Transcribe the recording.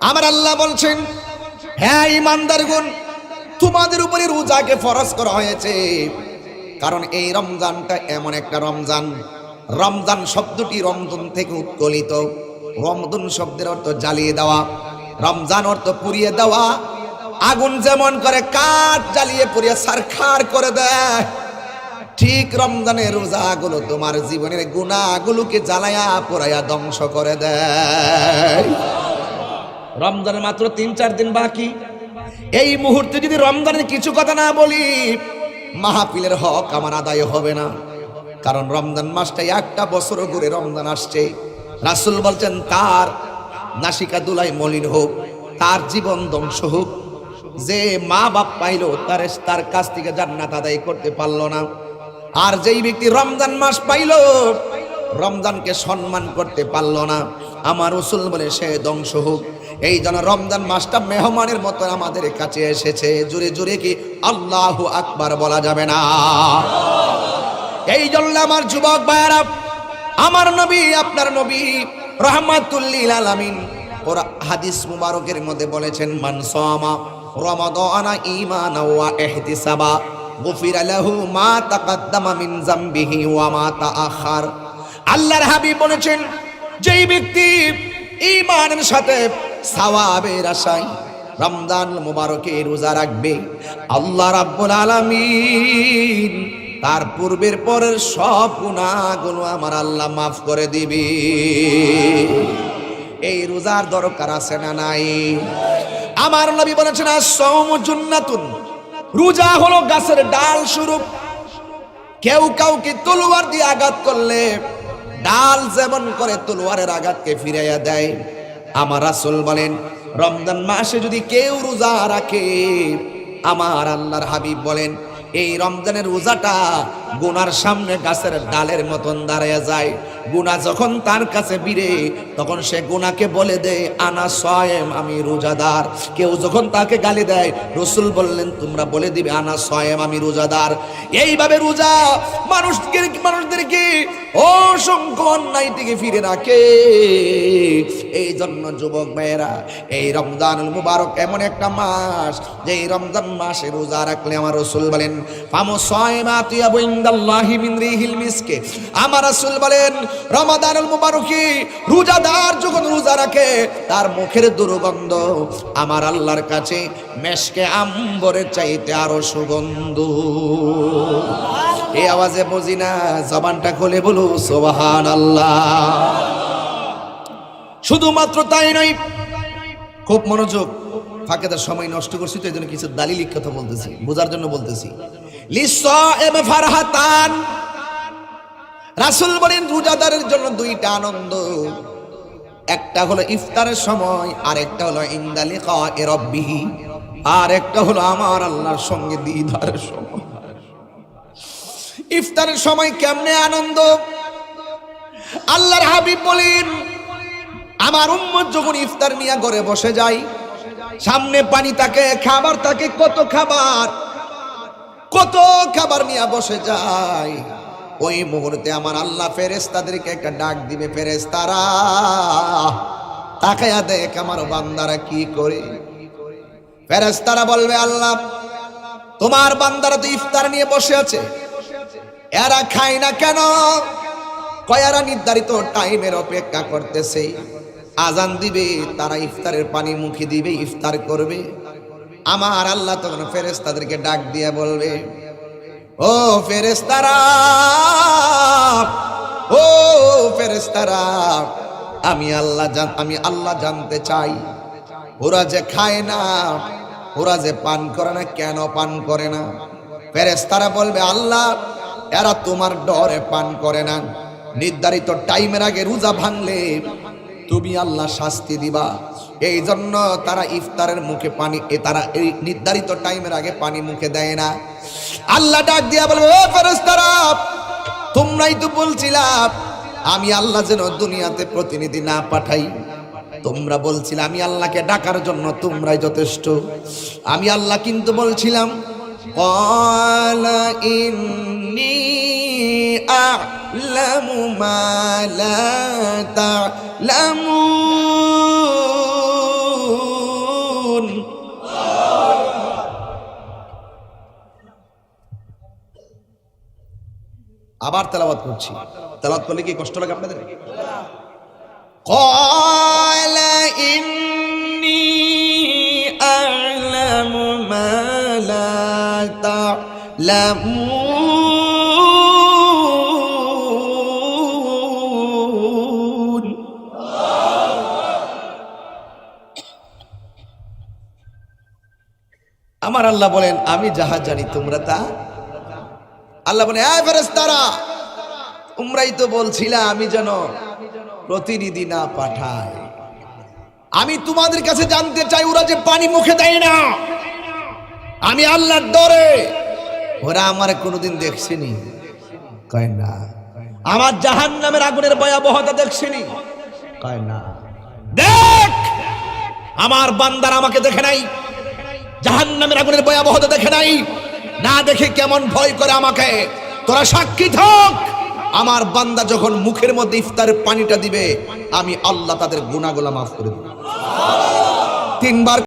আমার আল্লাহ বলছেন হ্যাঁ ইমানদার গুণ তোমাদের উপরে রোজাকে ফরজ করা হয়েছে। কারণ এই রমজানটা এমন একটা রমজান। রমজান শব্দটি রমজান থেকে উৎকলিত। রমজান শব্দের অর্থ জ্বালিয়ে দেওয়া, রমজান অর্থ পুড়িয়ে দেওয়া। আগুন যেমন করে, কাঠ জ্বালিয়ে পুড়িয়ে সারখার করে দেয়। ঠিক রমজানের রোজাগুলো তোমার জীবনের গুণাগুলোকে জ্বালায়া পোড়ায়া ধ্বংস করে দেয়। রমজানের মাত্র তিন, চার দিন বাকি। এই মুহূর্তে যদি রমজানের কিছু কথা না বলি মাহাপিলের হক আমার আদায় হবে না। কারণ রমজান মাসটা একটা বছর ঘুরে রমজান আসছে। রাসুল বলছেন, তার নাসিকা দুলাই মলিন হোক, তার জীবন ধ্বংস হোক। যে মা বাপ পাইলো, তার তার কাছ থেকে জান্নাত আদায় করতে পারল না। আর যেই ব্যক্তি রমজান মাস পাইলো, রমজানকে সম্মান করতে পারল না। আমার রসুল বলে, সে ধ্বংস হোক। এই জন্য রমজান মাসটা মেহমানের মতো আমাদের কাছে এসেছে। জুড়ে জুড়ে কি আল্লাহ আকবার বলা যাবে না? এই জন্য আমার যুবক ভাইয়েরা, আমার নবী, আপনার নবী রহমাতুল্লিল আলামিন ওরা হাদিস মুবারকের মধ্যে বলেছেন, মান সামা রমাদানা ঈমানা ওয়া ইহতিসাবা, গুফিরা লাহু মা তাকাদ্দামা মিন জামবিহি ওয়া মা তাআখার। আল্লাহর হাবিব বলেছেন যেই ব্যক্তি ঈমানের সাথে সওয়াবের আশায় রমজান মুবারকে রোজা রাখবে, আল্লাহ রাব্বুল আলামিন তার পূর্বের পরের সব গুণাগুলো আমার আল্লাহ মাফ করে দিবি। এই রোজার দরকার আছে না নাই? আমার নবী বলেছেন সৌম জুন্নাতুন। রোজা হলো গাছের ডাল স্বরূপ। কেউ কাউকে তলোয়ার দিয়ে আঘাত করলে ডাল যেমন করে তলোয়ারের আঘাতকে ফিরাইয়া দেয়। আমার আসল বলেন, রমজান মাসে যদি কেউ রোজা রাখে, আমার আল্লাহর হাবিব বলেন, এই রমজানের রোজাটা গুনার সামনে গাছের ডালের মতন দাঁড়ায় যায়। গুনা যখন তার কাছে বিরে তখন সে গুনাকে বলে দেয়, আনা সয়েম, আমি রোজাদার। কেউ যখন তাকে গালি দেয়, রসুল বললেন, তোমরা বলে দিবে, আনা সয়েম, আমি রোজাদার। এইভাবে রোজা মানুষকে, মানুষদেরকে অসংখ্য অন্যায় থেকে ফিরে রাখে। এই জন্য যুবক মেয়েরা এই রমজান মুবারক এমন একটা মাস যে এই রমজান মাসে রোজা রাখলে আমার রসুল বলেন, ফামো সয়মাতি আবু ইনদাল্লাহি মিন রিহিল মিসকে। আমার রাসূল বলেন, রমাদানুল মুবারকি রোজাদার যখন রোজা রাখে, তার মুখের দুর্গন্ধ আমার আল্লাহর কাছে মেশকে চাইতে আরও সুগন্ধ। এই আওয়াজে বুঝি না, জবানটা খুলে বলু সোবাহান আল্লাহ শুধুমাত্র তাই নয়, খুব মনোযোগ ফাঁকে তার সময় নষ্ট করছি, তো এই জন্য কিছু দালিলিক কথা বলতেছি, বোঝার জন্য বলতেছি। ফারহাতান। রাসূল বলেন, রোজাদারের জন্য দুইটা আনন্দ। একটা হলো ইফতারের সময় আর একটা হলো ইন্দালি রব্বিহি আর একটা হলো আমার আল্লাহর সঙ্গে দিদারের সময়। ইফতারের সময় কেমনে আনন্দ? আল্লাহর হাবিব বলেন, আমার উম্মত যখন ইফতার নিয়ে ঘরে বসে যায়, সামনে পানি তাকে খাবার তাকে কত খাবার? কত খাবার নিয়ে বসে যায়। ওই মুহূর্তে আমার আল্লাহ ফেরেস্তাদেরকে একটা ডাক দিবে ফেরেস্তারা তাকায়া দেখ আমার বান্দারা কি করে। ফেরেস্তারা বলবে, আল্লাহ, তোমার বান্দারা তো ইফতার নিয়ে বসে আছে। এরা খায় না কেন? কয়ারা নির্ধারিত টাইমের অপেক্ষা করতেছে। আজান দিবে, তারা ইফতারের পানি মুখে দিবে, ইফতার করবে। আমার আল্লাহ তখন ফেরেস্তাদেরকে ডাক দিয়ে বলবে, ও ফেরেস্তারা ও ফেরেস্তারা আমি আল্লাহ আমি আল্লাহ জানতে চাই। ওরা যে খায় না, ওরা যে পান করে না, কেন পান করে না? ফেরেস্তারা বলবে, আল্লাহ, এরা তোমার ডরে পান করে না। নির্ধারিত টাইমের আগে রোজা ভাঙলে তুমি আল্লাহ শাস্তি দিবা এই জন্য তারা ইফতারের মুখে পানি এ তারা এই নির্ধারিত টাইমের আগে পানি মুখে দেয় না আল্লাহ ডাক দিয়া বলবে ও ফেরেশতারা তোমরাই তো বলছিলাম আমি আল্লাহ যেন দুনিয়াতে প্রতিনিধি না পাঠাই তোমরা বলছিলে আমি আল্লাহকে ডাকার জন্য তোমরাই যথেষ্ট আমি আল্লাহ কিন্তু বলছিলাম قال إني أعلم تعلم ما لا تعلمون আবার তেলাবাত করছি তেলাবাত করলে কি কষ্ট লাগে আপনাদের قال إني أعلم ما لا تعلمون আমার আল্লাহ বলেন, আমি যাহা জানি, তোমরা তা আল্লাহ বলে হ্যাঁ ফেরেস্তারা তোমরাই তো বলছিলা আমি যেন প্রতিনিধি না পাঠায় আমি তোমাদের কাছে জানতে চাই, ওরা যে পানি মুখে দেয় না। আমি আল্লাহর ডরে ওরা আমার কোনোদিন দেখছেনি। কয় না, আমার জাহান নামের আগুনের ভয়াবহতা দেখছেনি। কয় না, দেখ, আমার বান্দার আমাকে দেখে নাই। জাহান নামের আগুনের ভয়াবহতা দেখে নাই? না দেখে কেমন ভয় করে আমাকে? তোরা সাক্ষী থাক। আমার বান্দা যখন মুখের মধ্যে ইফতারের পানিটা দিবে, আমি আল্লাহ তাদের গুণাগুলা মাফ করে দেব। তিনবার